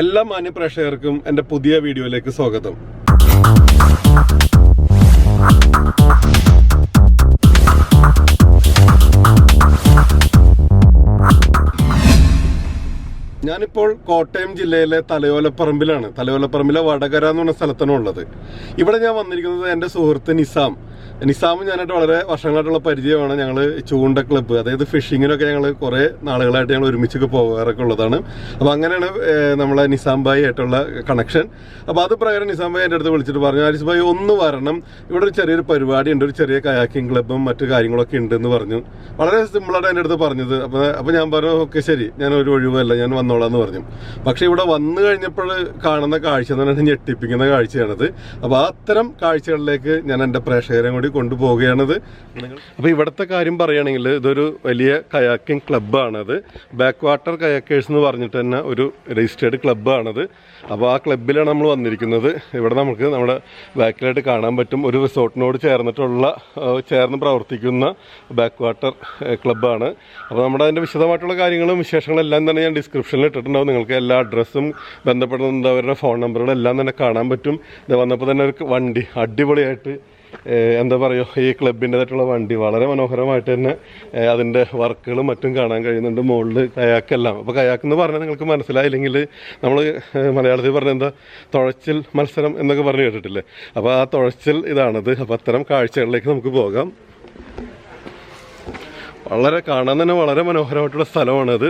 എല്ലാ മാന്യ പ്രേക്ഷകർക്കും എന്റെ പുതിയ വീഡിയോയിലേക്ക് സ്വാഗതം. ഞാനിപ്പോൾ കോട്ടയം ജില്ലയിലെ തലയോലപ്പറമ്പിലാണ്. തലയോലപ്പറമ്പിലെ വടകര എന്ന് പറഞ്ഞ സ്ഥലത്താണ് ഉള്ളത്. ഇവിടെ ഞാൻ വന്നിരിക്കുന്നത് എന്റെ സുഹൃത്ത് നിസാം. നിസാമും ഞാനായിട്ട് വളരെ വർഷങ്ങളായിട്ടുള്ള പരിചയമാണ്. ഞങ്ങൾ ചൂണ്ട ക്ലബ്ബ് അതായത് ഫിഷിങ്ങിനൊക്കെ ഞങ്ങൾ കുറേ നാളുകളായിട്ട് ഞങ്ങൾ ഒരുമിച്ചൊക്കെ പോകാറൊക്കെ ഉള്ളതാണ്. അപ്പോൾ അങ്ങനെയാണ് നമ്മളെ നിസാം ഭായി ആയിട്ടുള്ള കണക്ഷൻ അപ്പോൾ അത് പ്രകാരം നിസാം ഭായി എന്റെ അടുത്ത് വിളിച്ചിട്ട് പറഞ്ഞു ആരിസ് ഭായി ഒന്ന് വരണം. ഇവിടെ ഒരു ചെറിയൊരു പരിപാടി ഉണ്ട് ഒരു ചെറിയ കയാക്കിംഗ് ക്ലബ്ബും മറ്റു കാര്യങ്ങളൊക്കെ ഉണ്ട് എന്ന് പറഞ്ഞു. വളരെ സിമ്പിളായിട്ട് എന്റെ അടുത്ത് പറഞ്ഞത്. അപ്പോൾ അപ്പോൾ ഞാൻ പറഞ്ഞു ഓക്കെ ശരി. ഞാൻ ഒരു ഒഴിവല്ല ഞാൻ വന്നോളാം എന്ന് പറഞ്ഞു. പക്ഷേ ഇവിടെ വന്നു കഴിഞ്ഞപ്പോൾ കാണുന്ന കാഴ്ച എന്ന് പറഞ്ഞാൽ ഞെട്ടിപ്പിക്കുന്ന കാഴ്ചയാണത്. അപ്പോൾ അത്തരം കാഴ്ചകളിലേക്ക് ഞാൻ എന്റെ പ്രേക്ഷകരെ കൂടി കൊണ്ടുപോവുകയാണത്. അപ്പോൾ ഇവിടുത്തെ കാര്യം പറയുകയാണെങ്കിൽ ഇതൊരു വലിയ കയാക്കിംഗ് ക്ലബ്ബാണത്. ബാക്ക് വാട്ടർ കയാക്കേഴ്സ് എന്ന് പറഞ്ഞിട്ട് തന്നെ ഒരു രജിസ്റ്റേർഡ് ക്ലബ്ബാണത്. അപ്പോൾ ആ ക്ലബ്ബിലാണ് നമ്മൾ വന്നിരിക്കുന്നത്. ഇവിടെ നമുക്ക് നമ്മുടെ ബാക്കിലായിട്ട് കാണാൻ പറ്റും. ഒരു റിസോർട്ടിനോട് ചേർന്നിട്ടുള്ള ചേർന്ന് പ്രവർത്തിക്കുന്ന ബാക്ക് വാട്ടർ ക്ലബ്ബാണ്. അപ്പോൾ നമ്മുടെ അതിന്റെ വിശദമായിട്ടുള്ള കാര്യങ്ങളും വിശേഷങ്ങളെല്ലാം തന്നെ ഞാൻ ഡിസ്ക്രിപ്ഷനിൽ ഇട്ടിട്ടുണ്ടാവും. നിങ്ങൾക്ക് എല്ലാ അഡ്രസ്സും ബന്ധപ്പെടുന്നവരുടെ ഫോൺ നമ്പറുകളെല്ലാം തന്നെ കാണാൻ പറ്റും. ഇത് വന്നപ്പോൾ തന്നെ ഒരു വണ്ടി അടിപൊളിയായിട്ട് എന്താ പറയുക ഈ ക്ലബിന്റെതായിട്ടുള്ള വണ്ടി വളരെ മനോഹരമായിട്ട് തന്നെ അതിന്റെ വർക്കുകളും മറ്റും കാണാൻ കഴിയുന്നുണ്ട്. മുകളിൽ കയാക്കെല്ലാം. അപ്പോൾ കയാക്ക് എന്ന് പറഞ്ഞാൽ നിങ്ങൾക്ക് മനസ്സിലായില്ലെങ്കിൽ നമ്മൾ മലയാളത്തിൽ പറഞ്ഞ എന്താ തുഴച്ചിൽ മത്സരം എന്നൊക്കെ പറഞ്ഞു കേട്ടിട്ടില്ലേ? അപ്പോൾ ആ തുഴച്ചിൽ ഇതാണത്. അപ്പോൾ അത്തരം കാഴ്ചകളിലേക്ക് നമുക്ക് പോകാം. വളരെ കാണാൻ തന്നെ വളരെ മനോഹരമായിട്ടുള്ള സ്ഥലമാണത്.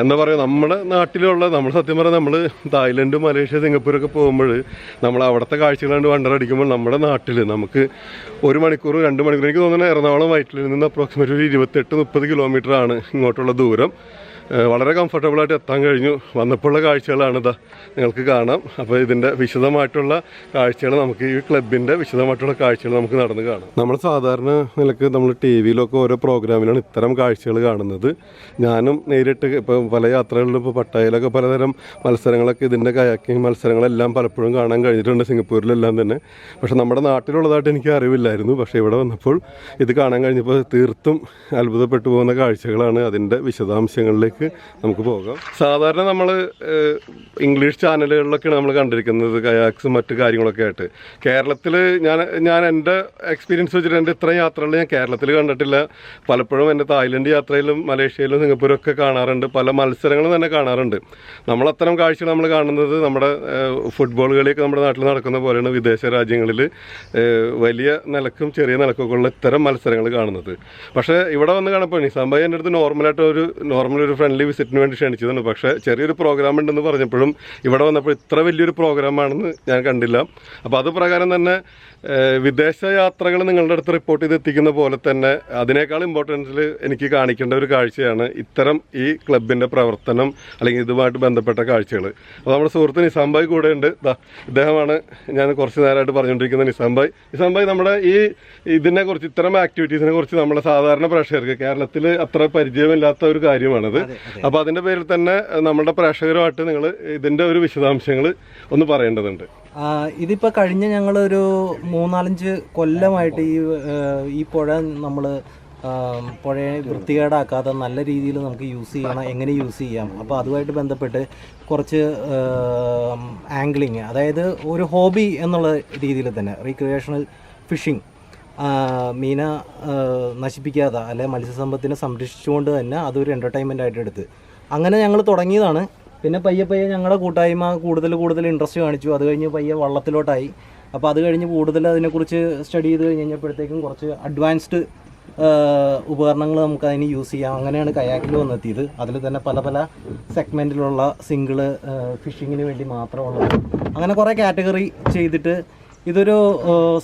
എന്താ പറയുക നമ്മുടെ നാട്ടിലുള്ള നമ്മൾ സത്യം പറഞ്ഞാൽ നമ്മൾ തായ്ലൻഡ് മലേഷ്യ സിംഗപ്പൂരൊക്കെ പോകുമ്പോൾ നമ്മൾ അവിടുത്തെ കാഴ്ചകൾ കണ്ട് വണ്ടറടിക്കുമ്പോൾ നമ്മുടെ നാട്ടിൽ നമുക്ക് ഒരു മണിക്കൂർ രണ്ട് മണിക്കൂർ എനിക്ക് തോന്നുന്നത് എറണാകുളം വയറ്റിൽ നിന്ന് അപ്രോക്സിമേറ്റ് ഒരു ഇരുപത്തെട്ട് മുപ്പത് കിലോമീറ്റർ ആണ് ഇങ്ങോട്ടുള്ള ദൂരം. വളരെ കംഫർട്ടബിളായിട്ട് എത്താൻ കഴിഞ്ഞു. വന്നപ്പോഴുള്ള കാഴ്ചകളാണ് ഇതാ നിങ്ങൾക്ക് കാണാം. അപ്പോൾ ഇതിന്റെ വിശദമായിട്ടുള്ള കാഴ്ചകൾ നമുക്ക് ഈ ക്ലബിന്റെ വിശദമായിട്ടുള്ള കാഴ്ചകൾ നമുക്ക് നടന്ന് കാണാം. നമ്മൾ സാധാരണ നിലയ്ക്ക് നമ്മൾ ടി വിയിലൊക്കെ ഓരോ പ്രോഗ്രാമിലാണ് ഇത്തരം കാഴ്ചകൾ കാണുന്നത്. ഞാനും നേരിട്ട് ഇപ്പോൾ പല യാത്രകളിലും ഇപ്പോൾ പട്ടായയിലൊക്കെ പലതരം മത്സരങ്ങളൊക്കെ ഇതിന്റെ കയാക്കിങ് മത്സരങ്ങളെല്ലാം പലപ്പോഴും കാണാൻ കഴിഞ്ഞിട്ടുണ്ട്. സിംഗപ്പൂരിലെല്ലാം തന്നെ. പക്ഷേ നമ്മുടെ നാട്ടിലുള്ളതായിട്ട് എനിക്ക് അറിവില്ലായിരുന്നു. പക്ഷേ ഇവിടെ വന്നപ്പോൾ ഇത് കാണാൻ കഴിഞ്ഞപ്പോൾ തീർത്തും അത്ഭുതപ്പെട്ടു പോകുന്ന കാഴ്ചകളാണ് അതിന്റെ വിശദാംശങ്ങളിലേക്ക് നമുക്ക് പോകാം. സാധാരണ നമ്മൾ ഇംഗ്ലീഷ് ചാനലുകളിലൊക്കെയാണ് നമ്മൾ കണ്ടിരിക്കുന്നത് കയാക്സും മറ്റ് കാര്യങ്ങളൊക്കെ ആയിട്ട്. കേരളത്തിൽ ഞാൻ ഞാൻ എന്റെ എക്സ്പീരിയൻസ് വെച്ചിട്ട് എന്റെ ഇത്രയും യാത്രകൾ ഞാൻ കേരളത്തിൽ കണ്ടിട്ടില്ല. പലപ്പോഴും എന്റെ തായ്ലൻഡ് യാത്രയിലും മലേഷ്യയിലും സിംഗപ്പൂരും ഒക്കെ കാണാറുണ്ട്. പല മത്സരങ്ങളും തന്നെ കാണാറുണ്ട്. നമ്മൾ അത്തരം കാഴ്ചകൾ നമ്മൾ കാണുന്നത് നമ്മുടെ ഫുട്ബോൾ കളിയൊക്കെ നമ്മുടെ നാട്ടിൽ നടക്കുന്ന പോലെയാണ് വിദേശ രാജ്യങ്ങളിൽ വലിയ നിലക്കും ചെറിയ നിലക്കൊക്കെ ഉള്ള ഇത്തരം മത്സരങ്ങൾ കാണുന്നത്. പക്ഷേ ഇവിടെ വന്ന് കാണപ്പോൾ നിസാംബായി എന്റെ അടുത്ത് നോർമലായിട്ട് ഒരു നോർമൽ ഒരു ഫ്രണ്ട്ലി വിസിറ്റിന് വേണ്ടി ക്ഷണിച്ചതാണ്. പക്ഷേ ചെറിയൊരു പ്രോഗ്രാം ഉണ്ടെന്ന് പറഞ്ഞപ്പോഴും ഇവിടെ വന്നപ്പോൾ ഇത്ര വലിയൊരു പ്രോഗ്രാമാണെന്ന് ഞാൻ കണ്ടില്ല. അപ്പോൾ അത് പ്രകാരം തന്നെ വിദേശ യാത്രകൾ നിങ്ങളുടെ അടുത്ത് റിപ്പോർട്ട് ചെയ്ത് എത്തിക്കുന്ന പോലെ തന്നെ അതിനേക്കാൾ ഇമ്പോർട്ടൻസിൽ എനിക്ക് കാണിക്കേണ്ട ഒരു കാഴ്ചയാണ് ഇത്തരം ഈ ക്ലബിന്റെ പ്രവർത്തനം അല്ലെങ്കിൽ ഇതുമായിട്ട് ബന്ധപ്പെട്ട കാഴ്ചകൾ അപ്പോൾ നമ്മുടെ സുഹൃത്ത് നിസാംബായ് കൂടെ ഉണ്ട്. ഇദ്ദേഹമാണ് ഞാൻ കുറച്ച് നേരമായിട്ട് പറഞ്ഞുകൊണ്ടിരിക്കുന്ന നിസാംബായ് നിസാംബായ് നമ്മുടെ ഈ ഇതിനെ കുറിച്ച് ഇത്തരം ആക്ടിവിറ്റീസിനെ കുറിച്ച് നമ്മുടെ സാധാരണ പ്രേക്ഷകർക്ക് കേരളത്തിൽ അത്ര പരിചയമില്ലാത്ത ഒരു കാര്യമാണത്. അപ്പോൾ അതിന്റെ പേരിൽ തന്നെ നമ്മുടെ പ്രേക്ഷകരുമായിട്ട് നിങ്ങൾ ഇതിന്റെ ഒരു വിശദാംശങ്ങൾ ഒന്ന് പറയേണ്ടതുണ്ട്. ഇതിപ്പോ കഴിഞ്ഞ ഞങ്ങൾ ഞങ്ങളൊരു മൂന്നാലഞ്ച് കൊല്ലമായിട്ട് ഈ ഈ പുഴ നമ്മൾ പുഴയെ വൃത്തികേടാക്കാതെ നല്ല രീതിയിൽ നമുക്ക് യൂസ് ചെയ്യണം എങ്ങനെ യൂസ് ചെയ്യാം. അപ്പോൾ അതുമായിട്ട് ബന്ധപ്പെട്ട് കുറച്ച് ആംഗ്ലിങ് അതായത് ഒരു ഹോബി എന്നുള്ള രീതിയിൽ തന്നെ റീക്രിയേഷണൽ ഫിഷിംഗ് മീന നശിപ്പിക്കാതെ അല്ലെ മത്സ്യസമ്പത്തിനെ സംരക്ഷിച്ചുകൊണ്ട് തന്നെ അതൊരു എന്റർടൈൻമെന്റ് ആയിട്ട് എടുത്ത്. അങ്ങനെ ഞങ്ങൾ തുടങ്ങിയതാണ്. പിന്നെ പയ്യെ പയ്യെ ഞങ്ങളുടെ കൂട്ടായ്മ കൂടുതൽ കൂടുതൽ ഇൻട്രസ്റ്റ് കാണിച്ചു. അത് കഴിഞ്ഞ് പയ്യെ വള്ളത്തിലോട്ടായി. അപ്പോൾ അത് കഴിഞ്ഞ് കൂടുതൽ അതിനെക്കുറിച്ച് സ്റ്റഡി ചെയ്ത് കഴിഞ്ഞ് കഴിഞ്ഞപ്പോഴത്തേക്കും കുറച്ച് അഡ്വാൻസ്ഡ് ഉപകരണങ്ങൾ നമുക്ക് അതിന് യൂസ് ചെയ്യാം. അങ്ങനെയാണ് കയാക്കിൽ വന്നെത്തിയത്. അതിൽ തന്നെ പല പല സെഗ്മെന്റിലുള്ള സിംഗിൾ ഫിഷിങ്ങിന് വേണ്ടി മാത്രമുള്ളത്. അങ്ങനെ കുറേ കാറ്റഗറി ചെയ്തിട്ട് ഇതൊരു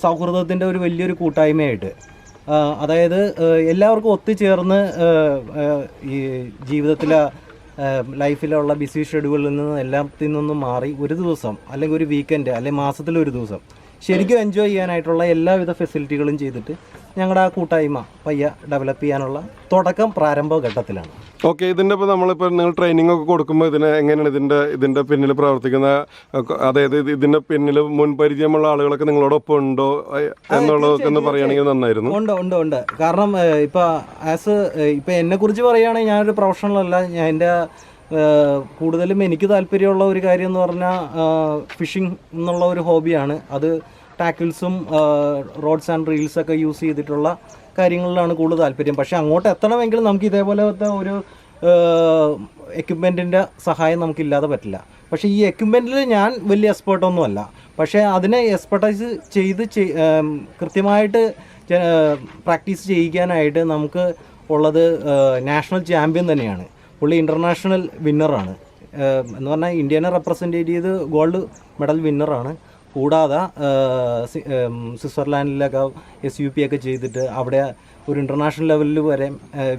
സൗഹൃദത്തിന്റെ ഒരു വലിയൊരു കൂട്ടായ്മയായിട്ട്. അതായത് എല്ലാവർക്കും ഒത്തുചേർന്ന് ഈ ജീവിതത്തിലെ ലൈഫിലുള്ള ബിസി ഷെഡ്യൂളിൽ നിന്ന് എല്ലാത്തിൽ നിന്നും മാറി ഒരു ദിവസം അല്ലെങ്കിൽ ഒരു വീക്കെൻഡ് അല്ലെങ്കിൽ മാസത്തിൽ ഒരു ദിവസം ശരിക്കും എൻജോയ് ചെയ്യാനായിട്ടുള്ള എല്ലാവിധ ഫെസിലിറ്റികളും ചെയ്തിട്ട് ഞങ്ങളുടെ ആ കൂട്ടായ്മ പയ്യ ഡെവലപ്പ് ചെയ്യാനുള്ള തുടക്കം പ്രാരംഭ ഘട്ടത്തിലാണ്. ഓക്കെ ഇതിന്റെ ഇപ്പോൾ നമ്മളിപ്പോൾ നിങ്ങൾ ട്രെയിനിങ് ഒക്കെ കൊടുക്കുമ്പോൾ ഇതിന് എങ്ങനെയാണ് ഇതിന്റെ ഇതിന്റെ പിന്നിൽ പ്രവർത്തിക്കുന്ന അതായത് ഇത് ഇതിന്റെ പിന്നിൽ മുൻപരിചയമുള്ള ആളുകളൊക്കെ നിങ്ങളോടൊപ്പം ഉണ്ടോ? എന്നുള്ളതൊക്കെ ഒന്ന് പറയുകയാണെങ്കിൽ നന്നായിരുന്നു. ഉണ്ട് ഉണ്ട് ഉണ്ട്. കാരണം ഇപ്പോൾ ഇപ്പൊ ആസ് ഇപ്പൊ എന്നെ കുറിച്ച് പറയുകയാണെങ്കിൽ ഞാനൊരു പ്രൊഫഷണൽ അല്ല. എന്റെ കൂടുതലും എനിക്ക് താല്പര്യമുള്ള ഒരു കാര്യം എന്ന് പറഞ്ഞാൽ ഫിഷിംഗ് എന്നുള്ള ഒരു ഹോബിയാണ് അത് ടാക്കിൾസും റോഡ്സ് ആൻഡ് റീൽസൊക്കെ യൂസ് ചെയ്തിട്ടുള്ള കാര്യങ്ങളിലാണ് കൂടുതൽ താല്പര്യം. പക്ഷേ അങ്ങോട്ട് എത്തണമെങ്കിൽ നമുക്ക് ഇതേപോലത്തെ ഒരു എക്യുപ്മെന്റിന്റെ സഹായം നമുക്കില്ലാതെ പറ്റില്ല. പക്ഷേ ഈ എക്യുപ്മെന്റിൽ ഞാൻ വലിയ എക്സ്പേർട്ടൊന്നുമല്ല പക്ഷേ അതിനെ എക്സ്പെർട്ടൈസ് ചെയ്ത് കൃത്യമായിട്ട് പ്രാക്ടീസ് ചെയ്യിക്കാനായിട്ട് നമുക്ക് ഉള്ളത് നാഷണൽ ചാമ്പ്യൻ തന്നെയാണ്. പുള്ളി ഇന്റർനാഷണൽ വിന്നറാണ് എന്ന് പറഞ്ഞാൽ ഇന്ത്യനെ റെപ്രസെന്റ് ചെയ്ത് ഗോൾഡ് മെഡൽ വിന്നറാണ് കൂടാതെ സ്വിറ്റ്സർലാൻഡിലൊക്കെ എസ് യു പി ഒക്കെ ചെയ്തിട്ട് അവിടെ ഒരു ഇന്റർനാഷണൽ ലെവലിൽ വരെ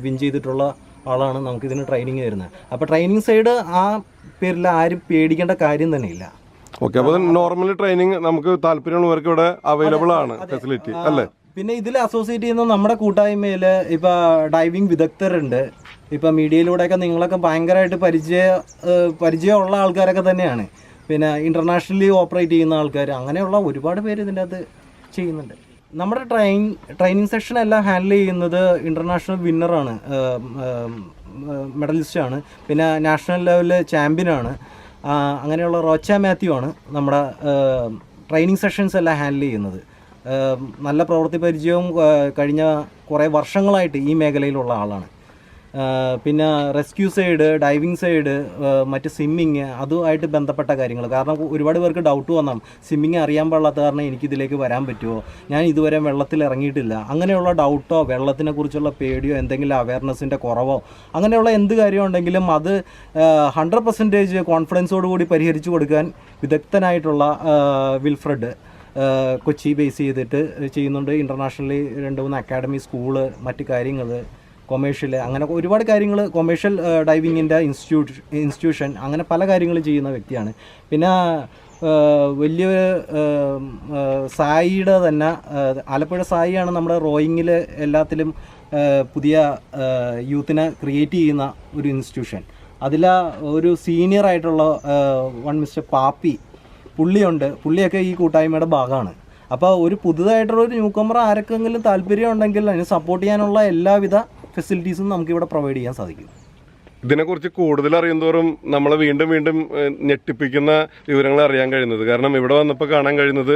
വിൻ ചെയ്തിട്ടുള്ള ആളാണ് നമുക്കിതിന് ട്രെയിനിങ് തരുന്നത് അപ്പോൾ ട്രെയിനിങ് സൈഡ് ആ പേരിൽ ആരും പേടിക്കേണ്ട കാര്യം തന്നെ ഇല്ല ഓക്കെ അപ്പോൾ നോർമലി ട്രെയിനിങ് നമുക്ക് താല്പര്യമുള്ളവർക്ക് ഇവിടെ അവൈലബിൾ ആണ് ഫെസിലിറ്റി അല്ലേ? പിന്നെ ഇതിൽ അസോസിയേറ്റ് ചെയ്യുന്ന നമ്മുടെ കൂട്ടായ്മയിൽ ഇപ്പോൾ ഡൈവിംഗ് വിദഗ്ധരുണ്ട്. ഇപ്പൊ മീഡിയയിലൂടെയൊക്കെ നിങ്ങളൊക്കെ ഭയങ്കരമായിട്ട് പരിചയ പരിചയമുള്ള ആൾക്കാരൊക്കെ തന്നെയാണ്. പിന്നെ ഇന്റർനാഷണലി ഓപ്പറേറ്റ് ചെയ്യുന്ന ആൾക്കാർ അങ്ങനെയുള്ള ഒരുപാട് പേര് ഇതിന്റെ അത് ചെയ്യുന്നുണ്ട്. നമ്മുടെ ട്രെയിൻ ട്രെയിനിങ് സെക്ഷൻ എല്ലാം ഹാൻഡിൽ ചെയ്യുന്നത് ഇന്റർനാഷണൽ വിന്നറാണ് മെഡലിസ്റ്റാണ് പിന്നെ നാഷണൽ ലെവലിൽ ചാമ്പ്യനാണ് അങ്ങനെയുള്ള റോച്ച മാത്യു ആണ് നമ്മുടെ ട്രെയിനിങ് സെഷൻസ് എല്ലാം ഹാൻഡിൽ ചെയ്യുന്നത്. നല്ല പ്രവൃത്തി പരിചയവും കഴിഞ്ഞ കുറേ വർഷങ്ങളായിട്ട് ഈ മേഖലയിലുള്ള ആളാണ്. പിന്നെ റെസ്ക്യൂ സൈഡ് ഡൈവിങ് സൈഡ് മറ്റ് സ്വിമ്മിങ് അതുമായിട്ട് ബന്ധപ്പെട്ട കാര്യങ്ങൾ. കാരണം ഒരുപാട് പേർക്ക് ഡൗട്ട് വന്നാം സ്വിമ്മിങ് അറിയാൻ പാടില്ലാത്ത കാരണം എനിക്കിതിലേക്ക് വരാൻ പറ്റുമോ ഞാൻ ഇതുവരെ വെള്ളത്തിൽ ഇറങ്ങിയിട്ടില്ല. അങ്ങനെയുള്ള ഡൗട്ടോ വെള്ളത്തിനെ കുറിച്ചുള്ള പേടിയോ എന്തെങ്കിലും അവയർനെസ്സിന്റെ കുറവോ അങ്ങനെയുള്ള എന്ത് കാര്യം ഉണ്ടെങ്കിലും അത് ഹൺഡ്രഡ് പെർസെന്റേജ് കോൺഫിഡൻസോട് കൂടി പരിഹരിച്ചു കൊടുക്കാൻ വിദഗ്ധനായിട്ടുള്ള വിൽഫ്രഡ് കൊച്ചി ബേസ് ചെയ്തിട്ട് ചെയ്യുന്നുണ്ട്. ഇന്റർനാഷണലി രണ്ട് മൂന്ന് അക്കാഡമി സ്കൂൾ മറ്റ് കാര്യങ്ങൾ കൊമേഴ്ഷ്യൽ അങ്ങനെ ഒരുപാട് കാര്യങ്ങൾ കൊമേഴ്ഷ്യൽ ഡൈവിങ്ങിന്റെ ഇൻസ്റ്റിറ്റ്യൂട്ട് ഇൻസ്റ്റിറ്റ്യൂഷൻ അങ്ങനെ പല കാര്യങ്ങളും ചെയ്യുന്ന വ്യക്തിയാണ്. പിന്നെ വലിയ സായിയുടെ തന്നെ ആലപ്പുഴ സായിയാണ് നമ്മുടെ റോയിങ്ങിൽ എല്ലാത്തിലും പുതിയ യൂത്തിനെ ക്രിയേറ്റ് ചെയ്യുന്ന ഒരു ഇൻസ്റ്റിറ്റ്യൂഷൻ അതിൽ ഒരു സീനിയർ ആയിട്ടുള്ള വൺ മിസ്റ്റർ പാപ്പി പുള്ളിയുണ്ട്. പുള്ളിയൊക്കെ ഈ കൂട്ടായ്മയുടെ ഭാഗമാണ്. അപ്പോൾ ഒരു പുതുതായിട്ടുള്ള ഒരു ന്യൂ കമർ ആർക്കെങ്കിലും താല്പര്യം ഉണ്ടെങ്കിൽ അതിന് സപ്പോർട്ട് ചെയ്യാനുള്ള എല്ലാവിധ ഫെസിലിറ്റീസും നമുക്ക് ഇവിടെ പ്രൊവൈഡ് ചെയ്യാൻ സാധിക്കും. ഇതിനെക്കുറിച്ച് കൂടുതൽ അറിയുന്തോറും നമ്മളെ വീണ്ടും വീണ്ടും ഞെട്ടിപ്പിക്കുന്ന വിവരങ്ങൾ അറിയാൻ കഴിയുന്നത്. കാരണം ഇവിടെ വന്നപ്പോൾ കാണാൻ കഴിയുന്നത്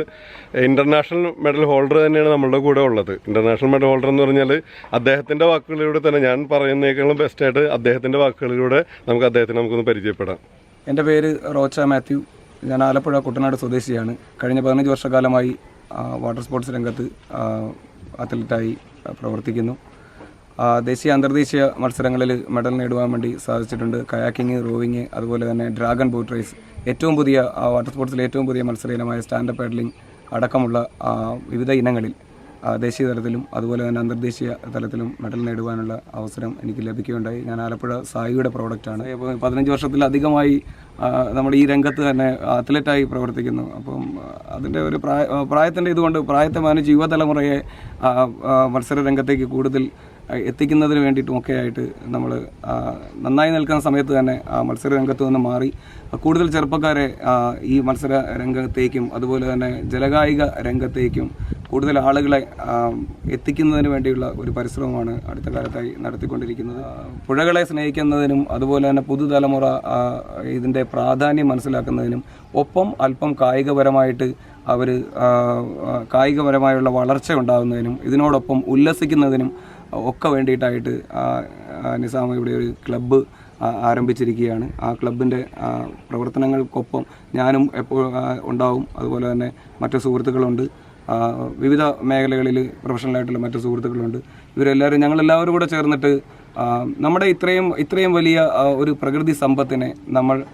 ഇന്റർനാഷണൽ മെഡൽ ഹോൾഡർ തന്നെയാണ് നമ്മളുടെ കൂടെ ഉള്ളത്. ഇന്റർനാഷണൽ മെഡൽ ഹോൾഡർ എന്ന് പറഞ്ഞാൽ അദ്ദേഹത്തിന്റെ വാക്കുകളിലൂടെ തന്നെ ഞാൻ പറയുന്നതിനേക്കാളും ബെസ്റ്റായിട്ട് അദ്ദേഹത്തിന്റെ വാക്കുകളിലൂടെ നമുക്ക് അദ്ദേഹത്തിന് നമുക്കൊന്ന് പരിചയപ്പെടാം. എന്റെ പേര് റോച്ച മാത്യു. ഞാൻ ആലപ്പുഴ കുട്ടനാട് സ്വദേശിയാണ്. കഴിഞ്ഞ പതിനഞ്ച് വർഷക്കാലമായി വാട്ടർ സ്പോർട്സ് രംഗത്ത് അത്ലറ്റായി പ്രവർത്തിക്കുന്നു. ദേശീയ അന്തർദേശീയ മത്സരങ്ങളിൽ മെഡൽ നേടുവാൻ വേണ്ടി സാധിച്ചിട്ടുണ്ട്. കയാക്കിങ് റോവിങ് അതുപോലെ തന്നെ ഡ്രാഗൺ ബോട്ട് റേസ്. ഏറ്റവും പുതിയ വാട്ടർ സ്പോർട്സിലെ ഏറ്റവും പുതിയ മത്സര ഇനമായ സ്റ്റാൻഡപ്പ് പാഡലിംഗ് അടക്കമുള്ള വിവിധ ഇനങ്ങളിൽ ദേശീയ തലത്തിലും അതുപോലെ തന്നെ അന്തർദേശീയ തലത്തിലും മെഡൽ നേടുവാനുള്ള അവസരം എനിക്ക് ലഭിക്കുകയുണ്ടായി. ഞാൻ ആലപ്പുഴ സായിയുടെ പ്രോഡക്റ്റാണ് അപ്പോൾ പതിനഞ്ച് വർഷത്തിലധികമായി നമ്മൾ ഈ രംഗത്ത് തന്നെ അത്ലറ്റായി പ്രവർത്തിക്കുന്നു. അപ്പം അതിന്റെ ഒരു പ്രായ പ്രായത്തിന്റെ ഇതുകൊണ്ട് പ്രായത്തെ മാനിച്ച് യുവതലമുറയെ മത്സര രംഗത്തേക്ക് കൂടുതൽ എത്തിക്കുന്നതിന് വേണ്ടിയിട്ടും ഒക്കെ ആയിട്ട് നമ്മൾ നന്നായി നിൽക്കുന്ന സമയത്ത് തന്നെ മത്സര രംഗത്ത് നിന്ന് മാറി. കൂടുതൽ ചെറുപ്പക്കാരെ ഈ മത്സര രംഗത്തേക്കും അതുപോലെ തന്നെ ജലകായിക രംഗത്തേക്കും കൂടുതൽ ആളുകളെ എത്തിക്കുന്നതിന് വേണ്ടിയുള്ള ഒരു പരിശ്രമമാണ് അടുത്ത കാലത്തായി നടത്തിക്കൊണ്ടിരിക്കുന്നത്. പുഴകളെ സ്നേഹിക്കുന്നതിനും അതുപോലെ തന്നെ പുതുതലമുറ ഇതിന്റെ പ്രാധാന്യം മനസ്സിലാക്കുന്നതിനും ഒപ്പം അല്പം കായികപരമായിട്ട് അവർ കായികപരമായുള്ള വളർച്ച ഉണ്ടാകുന്നതിനും ഇതിനോടൊപ്പം ഉല്ലസിക്കുന്നതിനും ഒക്കെ വേണ്ടിയിട്ടായിട്ട് ആ, ആ, നിസാം ഇവിടെ ഒരു ക്ലബ്ബ് ആരംഭിച്ചിരിക്കുകയാണ്. ആ ക്ലബിന്റെ പ്രവർത്തനങ്ങൾക്കൊപ്പം ഞാനും എപ്പോഴും ഉണ്ടാവും. അതുപോലെ തന്നെ മറ്റു സുഹൃത്തുക്കളുണ്ട്. വിവിധ മേഖലകളിൽ പ്രൊഫഷണലായിട്ടുള്ള മറ്റു സുഹൃത്തുക്കളുണ്ട്. ഇവരെല്ലാവരും ഞങ്ങളെല്ലാവരും കൂടെ ചേർന്നിട്ട് നമ്മുടെ ഇത്രയും ഇത്രയും വലിയ ഒരു പ്രകൃതി സമ്പത്തിനെ നമ്മൾ